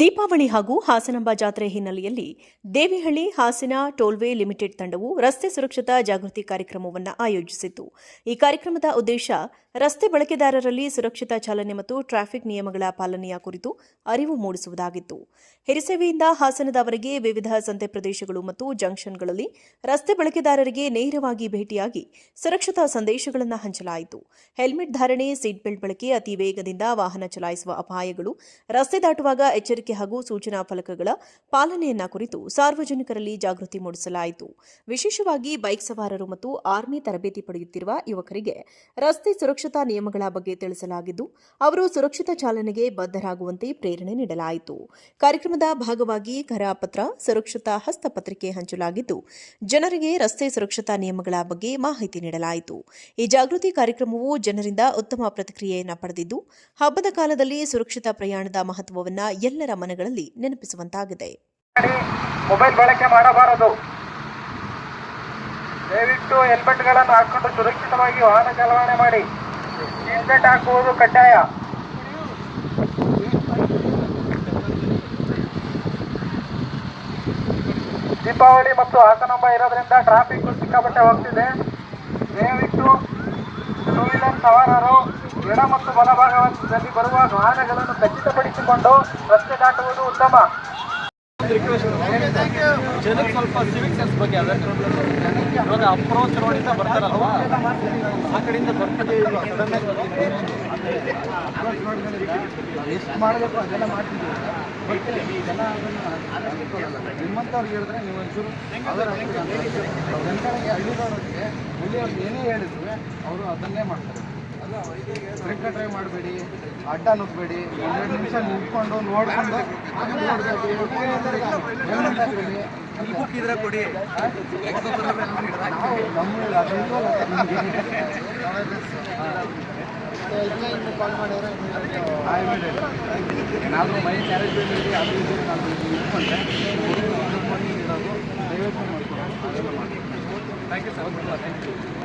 ದೀಪಾವಳಿ ಹಾಗೂ ಹಾಸನಾಂಬ ಜಾತ್ರೆ ಹಿನ್ನೆಲೆಯಲ್ಲಿ ದೇವಿಹಳ್ಳಿ ಹಾಸನ ಟೋಲ್ವೇ ಲಿಮಿಟೆಡ್ ತಂಡವು ರಸ್ತೆ ಸುರಕ್ಷತಾ ಜಾಗೃತಿ ಕಾರ್ಯಕ್ರಮವನ್ನು ಆಯೋಜಿಸಿತು ಈ ಕಾರ್ಯಕ್ರಮದ ಉದ್ದೇಶ ರಸ್ತೆ ಬಳಕೆದಾರರಲ್ಲಿ ಸುರಕ್ಷತಾ ಚಾಲನೆ ಮತ್ತು ಟ್ರಾಫಿಕ್ ನಿಯಮಗಳ ಪಾಲನೆಯ ಕುರಿತು ಅರಿವು ಮೂಡಿಸುವುದಾಗಿತ್ತು. ಹಿರಿಸೇವೆಯಿಂದ ಹಾಸನದವರೆಗೆ ವಿವಿಧ ಸಂತೆ ಪ್ರದೇಶಗಳು ಮತ್ತು ಜಂಕ್ಷನ್ಗಳಲ್ಲಿ ರಸ್ತೆ ಬಳಕೆದಾರರಿಗೆ ನೇರವಾಗಿ ಭೇಟಿಯಾಗಿ ಸುರಕ್ಷತಾ ಸಂದೇಶಗಳನ್ನು ಹಂಚಲಾಯಿತು. ಹೆಲ್ಮೆಟ್ ಧಾರಣೆ, ಸೀಟ್ ಬೆಲ್ಟ್ ಬಳಕೆ, ಅತಿ ವೇಗದಿಂದ ವಾಹನ ಚಲಾಯಿಸುವ ಅಪಾಯಗಳು ರಸ್ತೆ ದಾಟುವಾಗ ಎಚ್ಚರಿಕೆ ಹಾಗೂ ಸೂಚನಾ ಫಲಕಗಳ ಪಾಲನೆಯನ್ನ ಕುರಿತು ಸಾರ್ವಜನಿಕರಲ್ಲಿ ಜಾಗೃತಿ ಮೂಡಿಸಲಾಯಿತು. ವಿಶೇಷವಾಗಿ ಬೈಕ್ ಸವಾರರು ಮತ್ತು ಆರ್ಮಿ ತರಬೇತಿ ಪಡೆಯುತ್ತಿರುವ ಯುವಕರಿಗೆ ರಸ್ತೆ ಸುರಕ್ಷತಾ ನಿಯಮಗಳ ಬಗ್ಗೆ ತಿಳಿಸಲಾಗಿದ್ದು, ಅವರು ಸುರಕ್ಷಿತ ಚಾಲನೆಗೆ ಬದ್ಧರಾಗುವಂತೆ ಪ್ರೇರಣೆ ನೀಡಲಾಯಿತು. ಕಾರ್ಯಕ್ರಮದ ಭಾಗವಾಗಿ ಕರಪತ್ರ, ಸುರಕ್ಷತಾ ಹಸ್ತಪತ್ರಿಕೆ ಹಂಚಲಾಗಿದ್ದು, ಜನರಿಗೆ ರಸ್ತೆ ಸುರಕ್ಷತಾ ನಿಯಮಗಳ ಬಗ್ಗೆ ಮಾಹಿತಿ ನೀಡಲಾಯಿತು. ಈ ಜಾಗೃತಿ ಕಾರ್ಯಕ್ರಮವು ಜನರಿಂದ ಉತ್ತಮ ಪ್ರತಿಕ್ರಿಯೆಯನ್ನು ಪಡೆದಿದ್ದು, ಹಬ್ಬದ ಕಾಲದಲ್ಲಿ ಸುರಕ್ಷಿತ ಪ್ರಯಾಣದ ಮಹತ್ವವನ್ನು ಎಲ್ಲರ ಮನಗಳಲ್ಲಿ ನೆನಪಿಸುವಂತಾಗಿದೆ. ಮೊಬೈಲ್ ಬಳಕೆ ಮಾಡಬಾರದು. ದಯವಿಟ್ಟು ಹೆಲ್ಮೆಟ್ಗಳನ್ನು ಹಾಕೊಂಡು ಸುರಕ್ಷಿತವಾಗಿ ವಾಹನ ಚಲಾವಣೆ ಮಾಡಿ. ಹೆಲ್ಮೆಟ್ ಹಾಕುವುದು ಕಡ್ಡಾಯ. ದೀಪಾವಳಿ ಮತ್ತು ಹಾಸನಾಂಬ ಇರೋದ್ರಿಂದ ಟ್ರಾಫಿಕ್ ಸಿಕ್ಕಾಪಟ್ಟೆ ಹೋಗ್ತಿದೆ ದಯವಿಟ್ಟು ಟೂ ವೀಲರ್ ಸವಾರರು ಎಡ ಮತ್ತು ಬಲಭಾಗದಲ್ಲಿ ಬರುವ ವಾಹನಗಳನ್ನು ಖಚಿತಪಡಿಸಿಕೊಂಡು ರಸ್ತೆ ದಾಟುವುದು ಉತ್ತಮ. ಜನಕ್ಕೆ ಸ್ವಲ್ಪ ಸಿವಿಕ್ ಸೆನ್ಸ್ ಬಗ್ಗೆ ಇವಾಗ ಅಪ್ರೋಚ್ ರೋಡಿಂದ ಬರ್ತಾರಲ್ವಾ? ಆ ಕಡೆಯಿಂದ ಬರ್ತದೆ ಎಷ್ಟು ಮಾಡಬೇಕು ಅದೆಲ್ಲ ಮಾಡ್ತಿದ್ದೀವಿ. ಇದೆಲ್ಲ ನಿಮ್ಮಂಥವ್ರಿಗೆ ಹೇಳಿದ್ರೆ ನೀವು ಒಂಚೂರು ಜನಗಳಿಗೆ ಹಳ್ಳಿದವ್ರಿಗೆ ಹಳ್ಳಿಯವ್ರಿಗೆ ಏನೇ ಹೇಳಿದ್ರು ಅವರು ಅದನ್ನೇ ಮಾಡ್ತಾರೆ. ಸ್ಟ್ರಿಕ್ಟ್ ಟ್ರೈ ಮಾಡಬೇಡಿ ಅಡ್ಡ ನುಗ್ಬೇಡಿ ಒಂದೆರಡು ನಿಮಿಷ ನಿಂತ್ಕೊಂಡು ನೋಡ್ಕೊಂಡು ಕೊಡಿ. ಕಾಲ್ ಮಾಡಿದ್ರೆ ಏನಾದರೂ ಮೈ ಕ್ಯಾರೇಜ್ ಬೇಡಿ ಅದು ಇದು ಇಟ್ಕೊಂಡ್ರೆ ಇರೋದು. ದಯವಿಟ್ಟು ಮಾಡ್ಕೊಳ್ಳಿ. Thank you sir thank you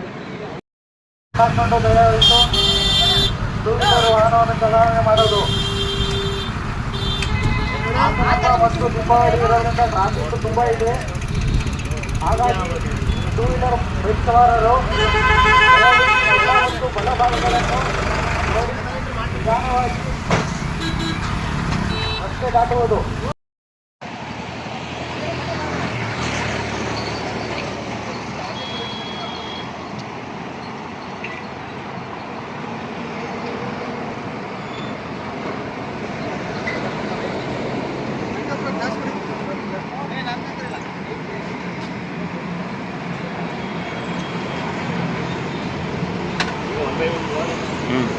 ಹಾಕೊಂಡು ದಯವಿಟ್ಟು ಟೂ ವಾಹನವನ್ನು ಚಲಾವಣೆ ಮಾಡೋದು. ಮತ್ತು ದೀಪಾವಳಿ ಇರೋದ್ರಿಂದ ಟ್ರಾಫಿಕ್ ತುಂಬ ಇದೆ. ಹಾಗಾಗಿ ಟೂ ವೀಲರ್ ಬೈಕ್ ಸವಾರರು ಮತ್ತು ಬಲಭಾಗಗಳನ್ನು ಭಾಗಗಳನ್ನು ನಿಧಾನವಾಗಿ ರಸ್ತೆ ದಾಟುವುದು. Mm.